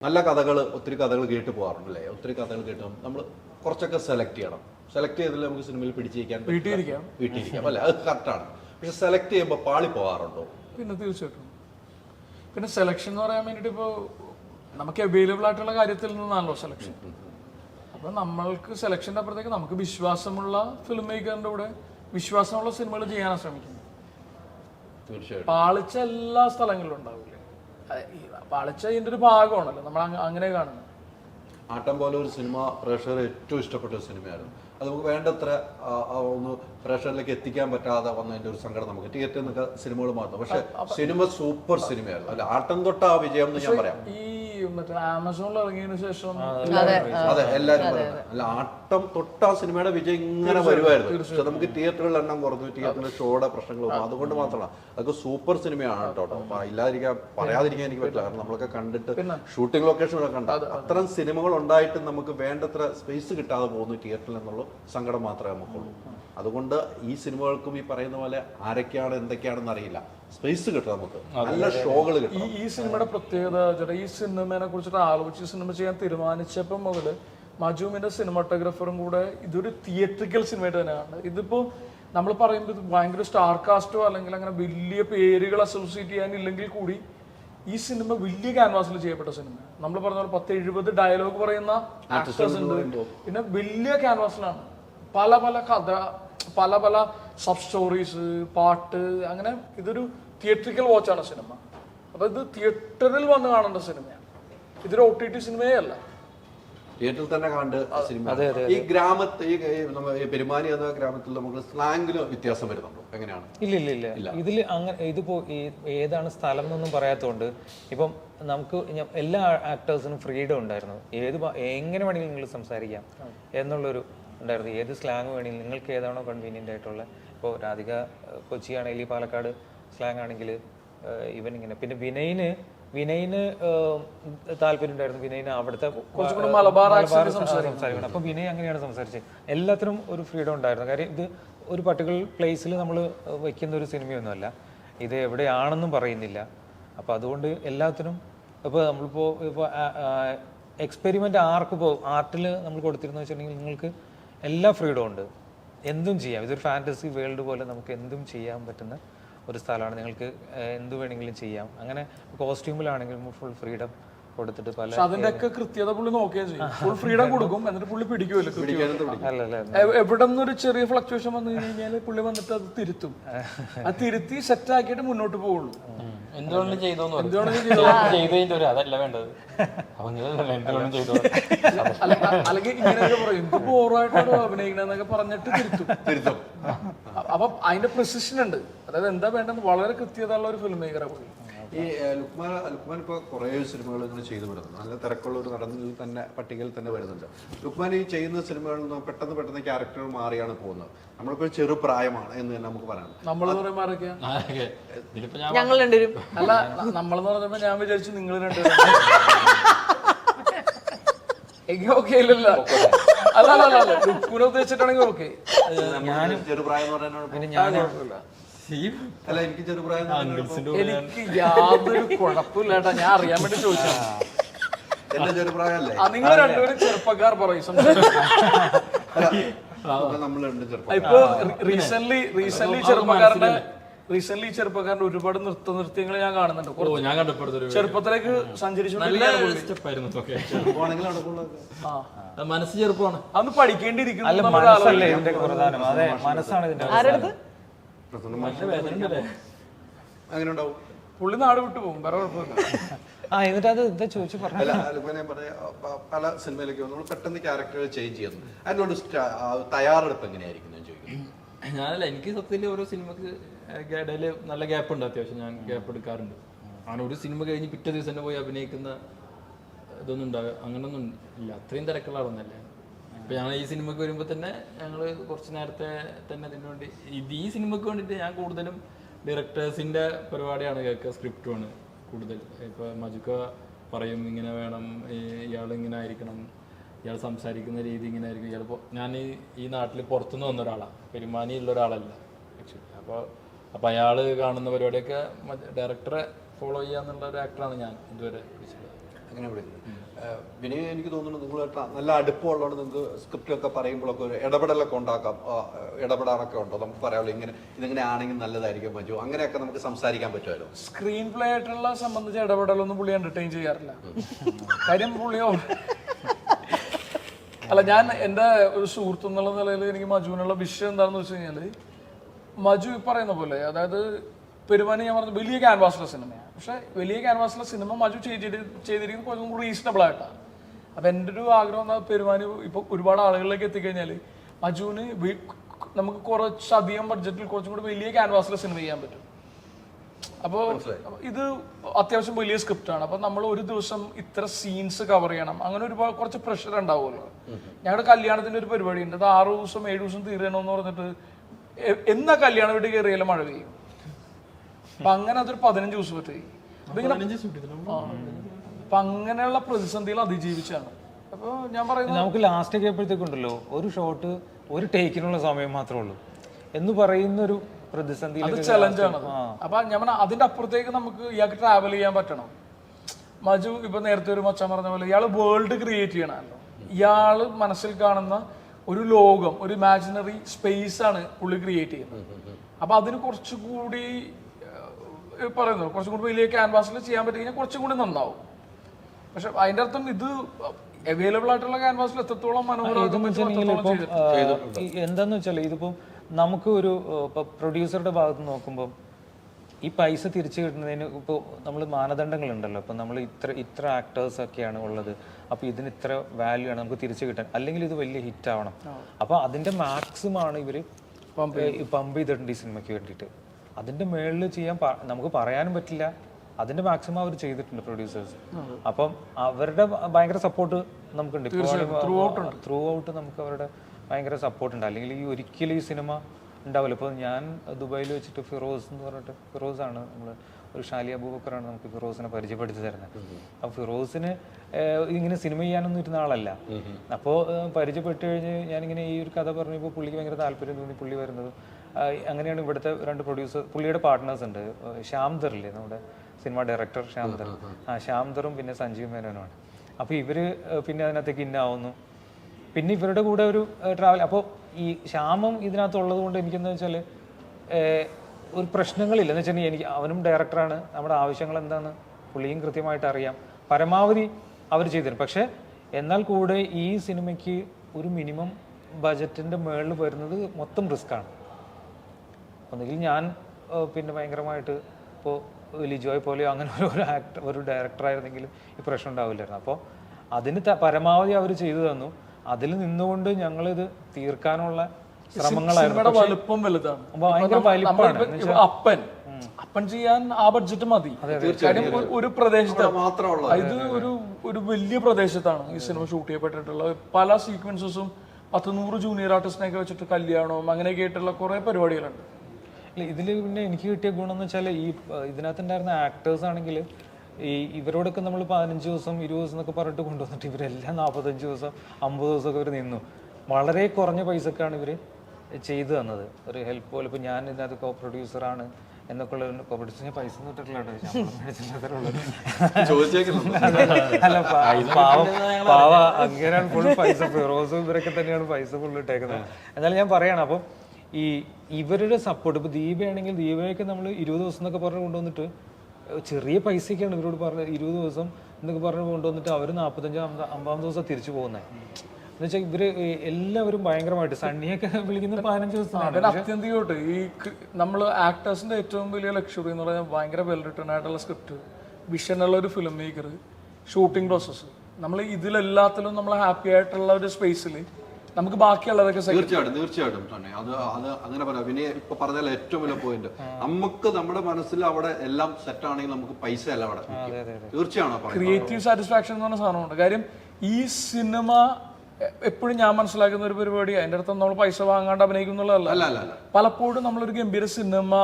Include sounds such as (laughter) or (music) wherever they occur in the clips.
നല്ല കഥകൾ ഒത്തിരി കഥകൾ കേട്ട് പോകാറുണ്ടല്ലേ ഒത്തിരി കഥകൾ കേട്ട് നമ്മൾ കുറച്ചൊക്കെ സെലക്ട് ചെയ്യണം. സെലക്ട് ചെയ്തില്ല നമുക്ക് സിനിമയിൽ പിടിച്ചിരിക്കാൻ വീട്ടിലിരിക്കാം. വീട്ടിലിരിക്കാം അല്ലേ? അത് കറക്റ്റാണ് പക്ഷെ സെലക്ട് ചെയ്യുമ്പോൾ പാളി പോകാറുണ്ടോ പിന്നെ തീർച്ചയായിട്ടും. പിന്നെ സെലക്ഷൻ എന്ന് പറയാൻ വേണ്ടിയിട്ട് ഇപ്പോൾ നമുക്ക് അവൈലബിൾ ആയിട്ടുള്ള കാര്യത്തിൽ നിന്നാണല്ലോ സെലക്ഷൻ അപ്പൊ നമ്മൾക്ക് സെലക്ഷന്റെ അപ്പുറത്തേക്ക് നമുക്ക് വിശ്വാസമുള്ള ഫിലിം മേക്കറിന്റെ കൂടെ വിശ്വാസമുള്ള സിനിമകൾ ചെയ്യാനാണ് ശ്രമിക്കുന്നത്. തീർച്ചയായിട്ടും. പാളിച്ച എല്ലാ സ്ഥലങ്ങളിലും ഉണ്ടാവില്ലേ ഈ ഇതിന്റെ ഒരു ഭാഗമാണല്ലോ. നമ്മൾ അങ്ങനെ കാണുന്നത്. ആട്ടം പോലെ ഒരു സിനിമ പ്രേക്ഷകർ ഏറ്റവും ഇഷ്ടപ്പെട്ട ഒരു സിനിമയായിരുന്നു. അത് നമുക്ക് വേണ്ടത്ര ഒന്ന് പ്രേക്ഷകരിലേക്ക് എത്തിക്കാൻ പറ്റാതെ വന്നതിന്റെ ഒരു സങ്കടം നമുക്ക് തിയേറ്ററിൽ നിന്നൊക്കെ സിനിമകൾ മാറുന്നു പക്ഷെ സിനിമ സൂപ്പർ സിനിമയായിരുന്നു. അല്ല ആട്ടം തൊട്ട ആ വിജയം എന്ന് ഞാൻ പറയാം. ഈ മറ്റേ ആമസോണിൽ ഇറങ്ങിയതിനു ശേഷം അതെ എല്ലാരും പറയുന്നത് അല്ല ആട്ടം തൊട്ട ആ സിനിമയുടെ വിജയം ഇങ്ങനെ വരുമായിരുന്നു. പക്ഷെ നമുക്ക് തിയേറ്ററുകളിൽ എണ്ണം കുറഞ്ഞു. തിയേറ്ററിലെ ഷോയുടെ പ്രശ്നങ്ങൾ വന്നു അതുകൊണ്ട് മാത്രമല്ല അതൊക്കെ സൂപ്പർ സിനിമയാണ് കേട്ടോ. ഇല്ലാതിരിക്കാൻ പറയാതിരിക്കാൻ എനിക്ക് പറ്റില്ല. കാരണം നമ്മളൊക്കെ കണ്ടിട്ട് ഷൂട്ടിംഗ് ലൊക്കേഷനൊക്കെ കണ്ട. അത്തരം സിനിമകൾ ഉണ്ടായിട്ട് നമുക്ക് വേണ്ടത്ര സ്പേസ് കിട്ടാതെ പോകുന്നു തിയേറ്ററിൽ എന്നുള്ള സങ്കടം മാത്രമേ നമുക്കുള്ളൂ. അതുകൊണ്ട് ഈ സിനിമകൾക്കും ഈ പറയുന്ന പോലെ ആരൊക്കെയാണ് എന്തൊക്കെയാണെന്ന് അറിയില്ല. സ്പേസ് കിട്ടും നമുക്ക്. നല്ല ഷോകൾ ഈ കിട്ടും ഈ സിനിമയുടെ പ്രത്യേകത ചേട്ടാ ഈ സിനിമയെ കുറിച്ചിട്ട് ആലോചിച്ച് സിനിമ ചെയ്യാൻ തീരുമാനിച്ചപ്പോൾ മുതൽ മജുവിന്റെ സിനിമാറ്റോഗ്രാഫറും കൂടെ ഇതൊരു തിയേറ്ററിക്കൽ സിനിമയായിട്ട് തന്നെയാണ്. ഇതിപ്പോ നമ്മൾ പറയുമ്പോൾ ഇത് ഭയങ്കര സ്റ്റാർ കാസ്റ്റോ അല്ലെങ്കിൽ അങ്ങനെ വലിയ പേരുകൾ അസോസിയേറ്റ് ചെയ്യാനില്ലെങ്കിൽ കൂടി ഈ സിനിമ വലിയ ക്യാൻവാസിൽ ചെയ്യപ്പെട്ട സിനിമ നമ്മൾ പറഞ്ഞ പോലെ പത്ത് എഴുപത് ഡയലോഗ് പറയുന്ന ആക്ടേഴ്സ് ഉണ്ട്. പിന്നെ വലിയ ക്യാൻവാസിലാണ് പല പല കഥ പല പല സബ് സ്റ്റോറീസ് പാട്ട് അങ്ങനെ ഇതൊരു തിയേറ്ററിക്കൽ വാച്ചാണ് സിനിമ. അപ്പൊ ഇത് തിയേറ്ററിൽ വന്ന് കാണേണ്ട സിനിമയാണ്. ഇതൊരു ഒ ടി ടി സിനിമയേ അല്ല. തിയേറ്ററിൽ തന്നെ കണ്ട് സിനിമ ഈ ഗ്രാമത്തെ ഈ പെരുമാനി എന്ന ഗ്രാമത്തിൽ നമുക്ക് സ്ലാങ്ങിന് വ്യത്യാസം വരുന്നുണ്ടോ? എങ്ങനെയാണ്? ഇല്ല ഇല്ല ഇല്ല. ഇതിൽ അങ്ങനെ ഇതിപ്പോ ഈ- ഏതാണ് സ്ഥലം എന്നൊന്നും പറയാത്തതുകൊണ്ട് ഇപ്പം നമുക്ക് എല്ലാ ആക്ടേഴ്സിനും ഫ്രീഡം ഉണ്ടായിരുന്നു. ഏത് എങ്ങനെ വേണമെങ്കിലും നിങ്ങൾ സംസാരിക്കാം എന്നുള്ളൊരു ഉണ്ടായിരുന്നു ഏത് സ്ലാങ് വേണമെങ്കിലും നിങ്ങൾക്ക് ഏതാണോ കൺവീനിയന്റ് ആയിട്ടുള്ള ഇപ്പോൾ രാധിക കൊച്ചിയാണെങ്കിൽ കൊച്ചി ആണെങ്കിൽ പാലക്കാട് സ്ലാങ് ആണെങ്കിൽ ഇവൻ ഇങ്ങനെ. പിന്നെ വിനയിന് വിനയിന് താല്പര്യമുണ്ടായിരുന്നു താല്പര്യം ഉണ്ടായിരുന്നു. വിനയിന് അവിടുത്തെ സംസാരിക്കണം. അപ്പൊ വിനയ് അങ്ങനെയാണ് സംസാരിച്ചത്. എല്ലാത്തിനും ഒരു ഫ്രീഡം ഉണ്ടായിരുന്നു. കാര്യം ഇത് ഒരു പർട്ടിക്കുലർ പ്ലേസിൽ നമ്മൾ വെക്കുന്ന ഒരു സിനിമയൊന്നുമല്ല. ഇത് എവിടെയാണെന്നും പറയുന്നില്ല. അപ്പോൾ അതുകൊണ്ട് എല്ലാത്തിനും ഇപ്പോൾ നമ്മളിപ്പോൾ ഇപ്പോൾ എക്സ്പെരിമെന്റ് ആർക്ക് ഇപ്പോൾ ആർട്ടിൽ നമ്മൾ കൊടുത്തിരുന്നു വെച്ചിട്ടുണ്ടെങ്കിൽ നിങ്ങൾക്ക് എല്ലാ ഫ്രീഡം ഉണ്ട്. എന്തും ചെയ്യാം. ഇതൊരു ഫാന്റസി വേൾഡ് പോലെ നമുക്ക് എന്തും ചെയ്യാൻ പറ്റുന്ന ഒരു സ്ഥലമാണ്. നിങ്ങൾക്ക് എന്ത് വേണമെങ്കിലും ചെയ്യാം. അങ്ങനെ കോസ്റ്റ്യൂമിലാണെങ്കിലും ഫുൾ ഫ്രീഡം കൊടുത്തിട്ട് പല അതിന്റെ ഒക്കെ കൃത്യത പുള്ളി നോക്കുകയും ചെയ്യും. ഫുൾ ഫ്രീഡം കൊടുക്കും എന്നിട്ട് പുള്ളി പിടിക്കുമല്ലോ കൃത്യം അല്ല അല്ല എവിടെ നിന്നൊരു ചെറിയ ഫ്ലക്ച്വേഷൻ വന്നു കഴിഞ്ഞാൽ പുള്ളി വന്നിട്ട് അത് തിരുത്തും. അത് തിരുത്തി സെറ്റ് ആക്കിയിട്ട് മുന്നോട്ട് പോവുള്ളൂ. എന്തുകൊണ്ടും ചെയ്തു എന്തുകൊണ്ടും ചെയ്തു. കഴിഞ്ഞിട്ട് ഒരു അതല്ല വേണ്ടത്. അല്ലെങ്കിൽ ഇങ്ങനെയൊക്കെ പറയും. ബോറായിട്ടാണ് അഭിനയിക്കണെന്നൊക്കെ പറഞ്ഞിട്ട് തിരുത്തും. തിരുത്തും. അ- അപ്പൊ അതിന്റെ പ്രിസിഷൻ ഉണ്ട്. അതായത് എന്താ വേണ്ടത് വളരെ കൃത്യത ഉള്ള ഒരു ഫിലിം മേക്കറാണ് പുള്ളി. ഈ ലുക്മാൻ ലുക്മാൻ ഇപ്പോൾ കുറേ സിനിമകൾ ഇങ്ങനെ ചെയ്തു വരുന്നു നല്ല തിരക്കുള്ള ഒരു നടനിൽ തന്നെ പട്ടികയിൽ തന്നെ വരുന്നുണ്ട്. ലുക്മാൻ ഈ ചെയ്യുന്ന സിനിമകളിൽ നിന്ന് പെട്ടെന്ന് പെട്ടെന്ന് ക്യാരക്ടർ മാറിയാണ് പോകുന്നത്. നമ്മളിപ്പോൾ ഒരു ചെറു പ്രായമാണ് എന്ന് തന്നെ നമുക്ക് പറയാം. നമ്മളെന്ന് പറയുമ്പോ ആരൊക്കെയാ? ഇതിലിപ്പോ ഞാൻ ഞങ്ങൾ രണ്ടുപേരും. അല്ല ന- നമ്മളെന്ന് പറയുമ്പോ ഞാൻ വിചാരിച്ചു നിങ്ങൾ രണ്ടുപേരും. ഓക്കെ ഇല്ലല്ലോ. അല്ല അല്ല അല്ല ലുക്കുനെ ഉദ്ദേശിച്ചിട്ടാണെങ്കിൽ ഓക്കെ ഞാനും ചെറുപ്രായം എന്ന് അല്ല എനിക്ക് ചെറുപ്രായം എനിക്ക് യാതൊരു കുഴപ്പമില്ലാട്ടാ. ഞാൻ അറിയാൻ വേണ്ടി ചോദിച്ചതാണ് എന്റെ ചെറുപ്രായമല്ലേ ആ നിങ്ങൾ രണ്ടുപേരും ചെറുപ്പക്കാർ പറയും സംസാരിക്കും നമ്മൾ രണ്ട് ചെറുപ്പം ഇപ്പൊ റീസെന്റ് റീസെന്റ് ചെറുപ്പക്കാരുടെ റീസെന്റ് ചെറുപ്പക്കാരുടെ ഒരുപാട് നൃത്ത നൃത്യങ്ങൾ ഞാൻ കാണുന്നുണ്ട്. ഓ കുറച്ച് ഞാൻ കണ്ടപ്പെടുത്തൊരു ചെറുപ്പത്തിലേക്ക് നല്ല സഞ്ചരിച്ചുകൊണ്ടിരിക്കുകയാണ് സ്റ്റെപ്പായിരുന്നു ഓക്കെ ചെറുപ്പമാണെങ്കിൽ നടക്കുള്ളൂ ആ. മനസ്സ് ചെറുപ്പമാണ്. അന്ന് പഠിക്കേണ്ടിയിരിക്കുന്നു അല്ല മനസ്സല്ലേ ഇതിന്റെ പ്രധാനം? അതെ മനസ്സാണ് ഇതിന്റെ അങ്ങനെ ഉണ്ടാവും പുള്ളി നാട് വിട്ടു പോകും വേറെ കുഴപ്പമില്ല ആ എന്നിട്ട് അത് എന്താ ചോദിച്ചു പറഞ്ഞു? അല്ല ലുക്മാനെ പറയാ പല സിനിമയിലേക്കും നമ്മൾ പെട്ടെന്ന് ക്യാരക്ടർ ചേഞ്ച് ചെയ്യുന്നു. അതിനോട് തയ്യാറെടുപ്പ് എങ്ങനെയായിരിക്കും ഞാൻ ചോദിക്കുന്നത് ഞാനല്ല എനിക്ക് സത്യത്തിൽ ഓരോ സിനിമക്ക് ഇടയിൽ നല്ല ഗ്യാപ്പ് ഉണ്ട് അത്യാവശ്യം ഞാൻ ഗ്യാപ്പ് എടുക്കാറുണ്ട്. അങ്ങനെ ഒരു സിനിമ കഴിഞ്ഞ് പിറ്റേ ദിവസം തന്നെ പോയി അഭിനയിക്കുന്ന ഇതൊന്നും ഉണ്ടാവുക അങ്ങനൊന്നും ഇല്ല. അത്രയും തിരക്കുള്ള ആളൊന്നല്ല ഇപ്പൊ ഞങ്ങൾ ഈ സിനിമക്ക് വരുമ്പോൾ തന്നെ ഞങ്ങൾ കുറച്ച് നേരത്തെ തന്നെ ഇതിനു വേണ്ടി ഇത് ഈ സിനിമക്ക് വേണ്ടിയിട്ട് ഞാൻ കൂടുതലും ഡയറക്ടേഴ്സിന്റെ പരിപാടിയാണ് കേൾക്കുക സ്ക്രിപ്റ്റുമാണ് കൂടുതൽ. ഇപ്പൊ മജുക്ക പറയും ഇങ്ങനെ വേണം ഇയാൾ ഇങ്ങനെ ആയിരിക്കണം ഇയാൾ സംസാരിക്കുന്ന രീതി ഇങ്ങനെ ആയിരിക്കും. ഇയാൾ ഞാൻ ഈ ഈ നാട്ടിൽ പുറത്തുനിന്ന് വന്ന ഒരാളാണ് പെരുമാനിയുള്ള ഒരാളല്ല ആക്ച്വലി അപ്പോൾ അപ്പോൾ അയാൾ കാണുന്ന പരിപാടിയൊക്കെ ഡയറക്ടറെ ഫോളോ ചെയ്യാന്നുള്ള ഒരു ആക്ടറാണ് ഞാൻ ഇതുവരെ പിടിച്ചിട്ടുള്ളത് അങ്ങനെ വിളിക്കുന്നത് വിനയ എനിക്ക് തോന്നുന്നു നിങ്ങൾ നല്ല അടുപ്പമുള്ളതുകൊണ്ട് നിങ്ങൾക്ക് സ്ക്രിപ്റ്റ് ഒക്കെ പറയുമ്പോഴൊക്കെ ഒരു ഇടപെടലൊക്കെ ഉണ്ടാക്കാം. ഇടപെടാനൊക്കെ ഉണ്ടോ? നമുക്ക് പറയാമല്ലോ ഇങ്ങനെ ഇതിങ്ങനെ ആണെങ്കിൽ നല്ലതായിരിക്കും മജു. അങ്ങനെയൊക്കെ നമുക്ക് സംസാരിക്കാൻ പറ്റുമല്ലോ സ്ക്രീൻ പ്ലേ ആയിട്ടുള്ള സംബന്ധിച്ച് ഇടപെടലൊന്നും പുള്ളി എന്റർടൈൻ ചെയ്യാറില്ല. കാര്യം പുള്ളിയോ അല്ല ഞാൻ എന്റെ ഒരു സുഹൃത്തു എന്നുള്ള നിലയിൽ എനിക്ക് മജുവിനുള്ള വിഷയം എന്താണെന്ന് വെച്ച് കഴിഞ്ഞാൽ മജു ഈ പറയുന്ന പോലെ അതായത് പെരുമാനി ഞാൻ പറഞ്ഞു വലിയ ക്യാൻവാസിലെ സിനിമയാണ് പക്ഷെ വലിയ ക്യാൻവാസിലെ സിനിമ മജു ചെയ്തിട്ട് ചെയ്തിരിക്കുന്നത് കുറച്ചും കൂടി റീസണബിൾ ആയിട്ടാണ് അപ്പം എന്റെ ഒരു ആഗ്രഹം എന്നാൽ പെരുമാനി ഇപ്പോൾ ഒരുപാട് ആളുകളിലേക്ക് എത്തിക്കഴിഞ്ഞാൽ മജുവിന് നമുക്ക് കുറച്ചധികം ബഡ്ജറ്റിൽ കുറച്ചും കൂടി വലിയ ക്യാൻവാസിലെ സിനിമ ചെയ്യാൻ പറ്റും. അപ്പോൾ ഇത് അത്യാവശ്യം വലിയ സ്ക്രിപ്റ്റ് ആണ് അപ്പൊ നമ്മൾ ഒരു ദിവസം ഇത്ര സീൻസ് കവർ ചെയ്യണം. അങ്ങനെ ഒരുപാട് കുറച്ച് പ്രഷർ ഉണ്ടാവുമല്ലോ. ഞങ്ങളുടെ കല്യാണത്തിന്റെ ഒരു പരിപാടി ഉണ്ട്. അത് ആറ് ദിവസം ഏഴ് ദിവസം തീരണമെന്ന് പറഞ്ഞിട്ട് എന്നാ കല്യാണം വീട്ടിൽ കയറിയാലും മഴ പെയ്യും. അപ്പൊ അങ്ങനെ അതൊരു പതിനഞ്ച് ദിവസം പറ്റി. അപ്പൊ ഇങ്ങനെ അപ്പൊ അങ്ങനെയുള്ള പ്രതിസന്ധികൾ അതിജീവിച്ചാണ്. അപ്പൊ ഞാൻ പറയുന്നത് നമുക്ക് ലാസ്റ്റ് ഒക്കെ ആയപ്പോഴത്തേക്കുണ്ടല്ലോ ഒരു ഷോട്ട് ഒരു ടേക്കിനുള്ള സമയം മാത്രമേ ഉള്ളൂ എന്ന് പറയുന്ന ഒരു അത് പ്രതിസന്ധിയിലേക്ക് ചലഞ്ചാണ് അപ്പൊ ഞാൻ പറഞ്ഞ അതിന്റെ അപ്പുറത്തേക്ക് നമുക്ക് ഇയാൾക്ക് ട്രാവൽ ചെയ്യാൻ പറ്റണം? മജു ഇപ്പൊ നേരത്തെ ഒരു മച്ചാൻ പറഞ്ഞ പോലെ ഇയാൾ വേൾഡ് ക്രിയേറ്റ് ചെയ്യണമല്ലോ. ഇയാൾ മനസ്സിൽ കാണുന്ന ഒരു ലോകം ഒരു ഇമാജിനറി സ്പേസ് ആണ് പുള്ളി ക്രിയേറ്റ് ചെയ്യുന്നത്. അപ്പൊ അതിന് കുറച്ചുകൂടി ഏഹ്, പറയുന്നു. കുറച്ചും കൂടി വലിയ ക്യാൻവാസിൽ ചെയ്യാൻ പറ്റിക്കഴിഞ്ഞാൽ കുറച്ചും കൂടി നന്നാവും. പക്ഷെ അതിന്റെ അർത്ഥം ഇത് അവൈലബിൾ ആയിട്ടുള്ള ക്യാൻവാസിൽ എത്രത്തോളം മനോഹരം എന്താന്ന് വെച്ചാൽ ഇതിപ്പം നമുക്ക് ഒരു പ്രൊഡ്യൂസറുടെ ഭാഗത്ത് നോക്കുമ്പോൾ ഈ പൈസ തിരിച്ചു കിട്ടുന്നതിന് ഇപ്പോൾ നമ്മൾ മാനദണ്ഡങ്ങളുണ്ടല്ലോ. ഇപ്പം നമ്മൾ ഇത്ര ഇത്ര ആക്ടേഴ്സ് ഒക്കെയാണ് ഉള്ളത്. അപ്പോൾ ഇതിന് ഇത്ര വാല്യൂ ആണ് നമുക്ക് തിരിച്ചു കിട്ടാൻ. അല്ലെങ്കിൽ ഇത് വലിയ ഹിറ്റ് ആവണം. അപ്പോൾ അതിന്റെ മാക്സിമം ആണ് ഇവർ പമ്പ് ചെയ്തിട്ടുണ്ട് ഈ സിനിമയ്ക്ക് വേണ്ടിയിട്ട്. അതിന്റെ മേളിൽ ചെയ്യാൻ നമുക്ക് പറയാനും പറ്റില്ല. അതിന്റെ മാക്സിമം അവർ ചെയ്തിട്ടുണ്ട് പ്രൊഡ്യൂസേഴ്സ് അപ്പം അവരുടെ ഭയങ്കര സപ്പോർട്ട് നമുക്കുണ്ട്. ത്രൂ ഔട്ട് നമുക്ക് അവരുടെ ഭയങ്കര സപ്പോർട്ട് ഉണ്ട്. അല്ലെങ്കിൽ ഈ ഒരിക്കലും ഈ സിനിമ ഉണ്ടാവില്ല. ഇപ്പോൾ ഞാൻ ദുബായിൽ വെച്ചിട്ട് ഫിറോസ് എന്ന് പറഞ്ഞിട്ട് ഫിറോസ് ആണ് നമ്മൾ ഒരു ഷാലി അബൂബക്കറാണ് നമുക്ക് ഫിറോസിനെ പരിചയപ്പെടുത്തി തരുന്നത്. അപ്പോൾ ഫിറോസിന് ഇങ്ങനെ സിനിമ ചെയ്യാനൊന്നും ഇരുന്ന ആളല്ല. അപ്പോൾ പരിചയപ്പെട്ട് കഴിഞ്ഞ് ഞാനിങ്ങനെ ഈ ഒരു കഥ പറഞ്ഞപ്പോൾ പുള്ളിക്ക് ഭയങ്കര താല്പര്യം തോന്നി. പുള്ളി വരുന്നത് അങ്ങനെയാണ് ഇവിടുത്തെ രണ്ട് പ്രൊഡ്യൂസർ പുള്ളിയുടെ പാർട്ട്നേഴ്സ് ഉണ്ട്. ഏഹ്, ഇല്ലേ നമ്മുടെ സിനിമ ഡയറക്ടർ ശ്യാംദർ. ആ ശ്യാംദറും പിന്നെ സഞ്ജീവ് മേനോനുമാണ്. അപ്പോൾ ഇവർ പിന്നെ അതിനകത്തേക്ക് ഇന്നാവുന്നു പിന്നെ ഇവരുടെ കൂടെ ഒരു ട്രാവൽ അപ്പോൾ ഈ ശ്യാമം ഇതിനകത്തുള്ളത് കൊണ്ട് എനിക്കെന്ന് വെച്ചാൽ ഒരു പ്രശ്നങ്ങളില്ല. എന്ന് വെച്ചിട്ടുണ്ടെങ്കിൽ എനിക്ക് അവനും ഡയറക്ടറാണ് നമ്മുടെ ആവശ്യങ്ങൾ എന്താണ്? പുള്ളിയും കൃത്യമായിട്ട് അറിയാം. പരമാവധി അവർ ചെയ്തിരും പക്ഷേ എന്നാൽ കൂടെ ഈ സിനിമയ്ക്ക് ഒരു മിനിമം ബജറ്റിന്റെ മേളിൽ വരുന്നത് മൊത്തം റിസ്ക്കാണ് ഒന്നുകിൽ ഞാൻ പിന്നെ ഭയങ്കരമായിട്ട് ഇപ്പോൾ ലിജോയെ പോലെയോ അങ്ങനെ ഒരു ആക്ടർ ഒരു ഡയറക്ടർ ആയിരുന്നെങ്കിലും ഈ പ്രശ്നം ഉണ്ടാവില്ലായിരുന്നു. അപ്പോൾ അതിന് പരമാവധി അവർ ചെയ്തു തന്നു. അതിൽ നിന്നുകൊണ്ട് ഞങ്ങളിത് തീർക്കാനുള്ള ശ്രമങ്ങളായിരുന്നു. വലുപ്പം വലുതാണ്. ഭയങ്കര വലിപ്പമാണ് അപ്പൻ. അപ്പൻ ചെയ്യാൻ ആ ബഡ്ജറ്റ് മതി. കാര്യം ഒരു- പ്രദേശത്ത് ഇത് ഒരു ഒരു വലിയ പ്രദേശത്താണ് ഈ സിനിമ ഷൂട്ട് ചെയ്യപ്പെട്ടിട്ടുള്ളത് പല സീക്വൻസസും പത്ത് നൂറ് ജൂനിയർ ആർട്ടിസ്റ്റിനെയൊക്കെ വെച്ചിട്ട് കല്യാണവും അങ്ങനെയൊക്കെ ആയിട്ടുള്ള കുറെ പരിപാടികളുണ്ട്. ഇതിൽ പിന്നെ എനിക്ക് കിട്ടിയ ഗുണം എന്ന് വെച്ചാൽ ഈ ഇതിനകത്തുണ്ടായിരുന്ന ആക്ടേഴ്സ് ആണെങ്കിൽ ഈ ഇവരോടൊക്കെ നമ്മൾ പതിനഞ്ച് ദിവസം ഇരുപത് ദിവസം എന്നൊക്കെ പറഞ്ഞിട്ട് കൊണ്ടുവന്നിട്ട് ഇവരെല്ലാം നാൽപ്പത്തഞ്ച് ദിവസം അമ്പത് ദിവസമൊക്കെ ഇവർ നിന്നു. വളരെ കുറഞ്ഞ പൈസക്കാണ് ഇവർ ചെയ്തു തന്നത്. ഒരു ഹെൽപ്പ് പോലെ ഇപ്പോൾ ഞാൻ ഇതിനകത്ത് കോ പ്രൊഡ്യൂസറാണ് എന്നൊക്കെ ഉള്ള കോ പ്രൊഡ്യൂസറിന് പൈസ അല്ല പാവ അങ്ങനെയാണ് ഫുൾ പൈസ ഫിറോസും ഇവരൊക്കെ തന്നെയാണ് പൈസ ഫുൾ ഇട്ടേക്കുന്നത്. എന്നാലും ഞാൻ പറയണം അപ്പം ഈ ഇവരുടെ സപ്പോർട്ട് ഇപ്പൊ ദീപയാണെങ്കിൽ ദീപയൊക്കെ നമ്മൾ ഇരുപത് ദിവസം എന്നൊക്കെ പറഞ്ഞ് കൊണ്ടുവന്നിട്ട് ചെറിയ പൈസയൊക്കെയാണ് ഇവരോട് പറഞ്ഞത് ഇരുപത് ദിവസം എന്നൊക്കെ പറഞ്ഞ് കൊണ്ടുവന്നിട്ട് അവർ നാൽപ്പത്തഞ്ച് അമ്പതാം ദിവസം തിരിച്ചു പോകുന്നത് എന്ന് വെച്ചാൽ ഇവർ എല്ലാവരും ഭയങ്കരമായിട്ട് സണ്ണിയൊക്കെ (laughs) വിളിക്കുന്ന പതിനഞ്ച് ദിവസമാണ് അതിന് അത്യന്തികമായിട്ട് ഈ നമ്മൾ ആക്ടേഴ്സിന്റെ ഏറ്റവും വലിയ ലക്ഷറി എന്ന് പറഞ്ഞാൽ ഭയങ്കര വെൽ റിട്ടേൺ ആയിട്ടുള്ള സ്ക്രിപ്റ്റ് വിഷനുള്ള ഒരു ഫിലിം മേക്കർ ഷൂട്ടിംഗ് പ്രോസസ്സ് നമ്മൾ ഇതിലെല്ലാത്തിലും നമ്മൾ ഹാപ്പി ആയിട്ടുള്ള ഒരു സ്പേസിൽ നമുക്ക് ബാക്കിയുള്ളതൊക്കെ തീർച്ചയായിട്ടും തീർച്ചയായിട്ടും തന്നെ അത് അത് അങ്ങനെ പറയാം. വിനയ ഇപ്പൊ പറഞ്ഞാൽ ഏറ്റവും വലിയ പോയിന്റ് നമുക്ക് നമ്മുടെ മനസ്സിൽ അവിടെ എല്ലാം സെറ്റ് ആണെങ്കിൽ നമുക്ക് പൈസ അല്ല അവിടെ തീർച്ചയാണ് ക്രിയേറ്റീവ് സാറ്റിസ്ഫാക്ഷൻ എന്ന് പറഞ്ഞ സാധനമുണ്ട് കാര്യം ഈ സിനിമ എപ്പോഴും ഞാൻ മനസ്സിലാക്കുന്ന ഒരു പരിപാടി. അതിന്റെ അടുത്ത് നമ്മൾ പൈസ വാങ്ങാണ്ട് അഭിനയിക്കുന്നുള്ളതല്ല അല്ല അല്ല അല്ല. പലപ്പോഴും നമ്മളൊരു ഗംഭീര സിനിമ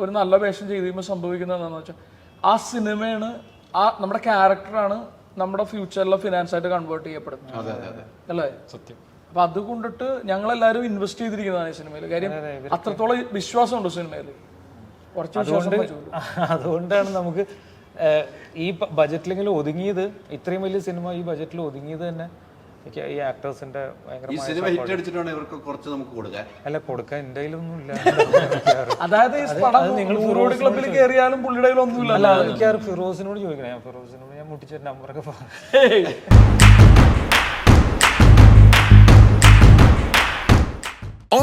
ഒരു നല്ല വേഷം ചെയ്ത് കഴിയുമ്പോൾ സംഭവിക്കുന്നത് എന്താണെന്ന് വെച്ചാൽ ആ സിനിമയാണ് ആ നമ്മുടെ ക്യാരക്ടറാണ് നമ്മുടെ ഫ്യൂച്ചറിലെ ഫിനാൻസ് ആയിട്ട് കൺവേർട്ട് ചെയ്യപ്പെടുന്നത്. അതെ അതെ അതെ. അല്ലേ? സത്യം. അപ്പൊ അത് കൊണ്ടിട്ട് ഞങ്ങൾ എല്ലാവരും ഇൻവെസ്റ്റ് ചെയ്തിരിക്കുന്നതാണ് ഈ സിനിമയിൽ കാര്യം അത്രത്തോളം വിശ്വാസമുണ്ട് സിനിമയിൽ കുറച്ച്. (laughs) അതുകൊണ്ടാണ് നമുക്ക് ഈ ബജറ്റിലെങ്കിലും ഒതുങ്ങിയത് ഇത്രയും വലിയ സിനിമ ഈ ബജറ്റിൽ ഒതുങ്ങിയത് തന്നെ എനിക്ക് ഈ ആക്ടേഴ്സിന്റെ അല്ല കൊടുക്കാൻ എന്റെ കയ്യിലൊന്നും ഇല്ല. അതായത് ക്ലബിൽ കയറിയാലും പുള്ളിയുടെ കയ്യിൽ ഒന്നുമില്ല അല്ല എനിക്ക് ഫിറോസിനോട് ചോദിക്കണം. ഞാൻ ഫിറോസിനോട് ഞാൻ മുട്ടിച്ച നമ്പറൊക്കെ പറഞ്ഞു.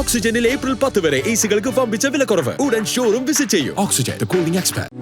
ഓക്സിജനിൽ ഏപ്രിൽ പത്ത് വരെ എ സികൾക്ക് പമ്പിച്ച വിലക്കുറവ്. ഉടൻ ഷോറും വിസിറ്റ് ചെയ്യൂ. Oxygen cooling expert